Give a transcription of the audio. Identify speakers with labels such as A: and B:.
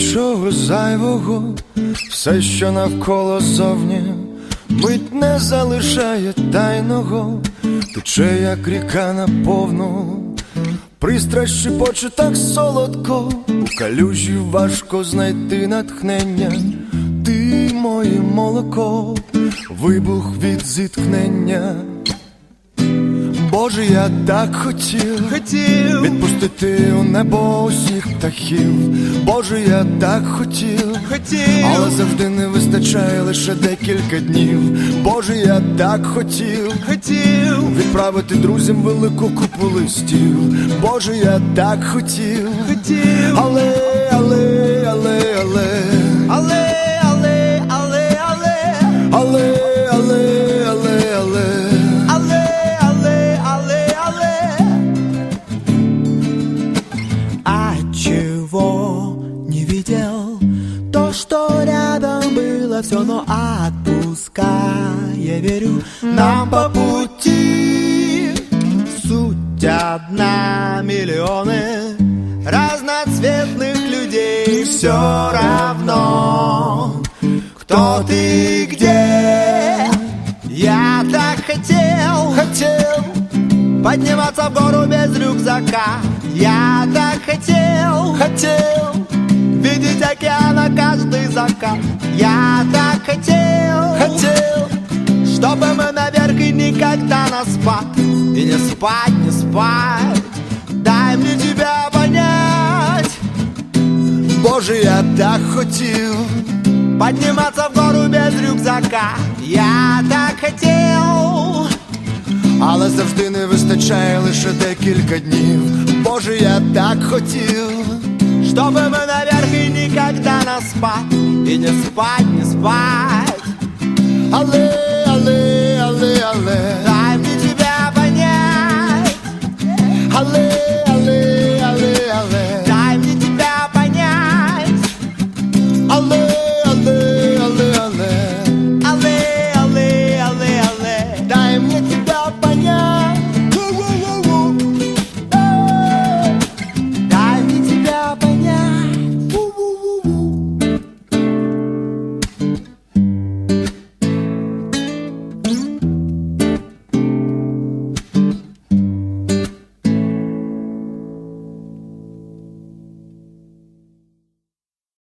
A: нічого зайвого, все, що навколо зовні, мить не залишає тайного, тече, як ріка наповну, пристрасть шепоче так солодко, у калюжі важко знайти натхнення, ти моє молоко, вибух від зіткнення. Боже, я так хотів,
B: Хотів,
A: відпустити у небо усіх птахів. Боже, я так хотів, хотів, але завжди не вистачає лише декілька днів. Боже, я так хотів
B: хотів,
A: відправити друзям велику купу листів. Боже, я так хотів, хотів, але, але, але, але, але,
B: не видел? То, что рядом было все, но отпускай, я верю, нам по пути. Суть одна, миллионы разноцветных людей, все равно, кто ты где. Я так хотел, Хотів, Подниматься в гору без рюкзака Я так хотел Видеть океана каждый закат Я так хотел хотів. Чтобы мы наверх и никогда на спад И не спать, не спать Дай мне тебя понять
A: Боже, я так хотів.
B: Подниматься в гору без рюкзака Я так хотел
A: Але завжди не вистачає лише декілька днів. Боже, я так хотів,
B: Чтобы мы наверх и никогда на спать и не спать, не спать.
A: Але, але, але, але,
B: дай мне тебя понять.
A: Але, але, але, але,
B: дай мне тебя понять.
A: Але.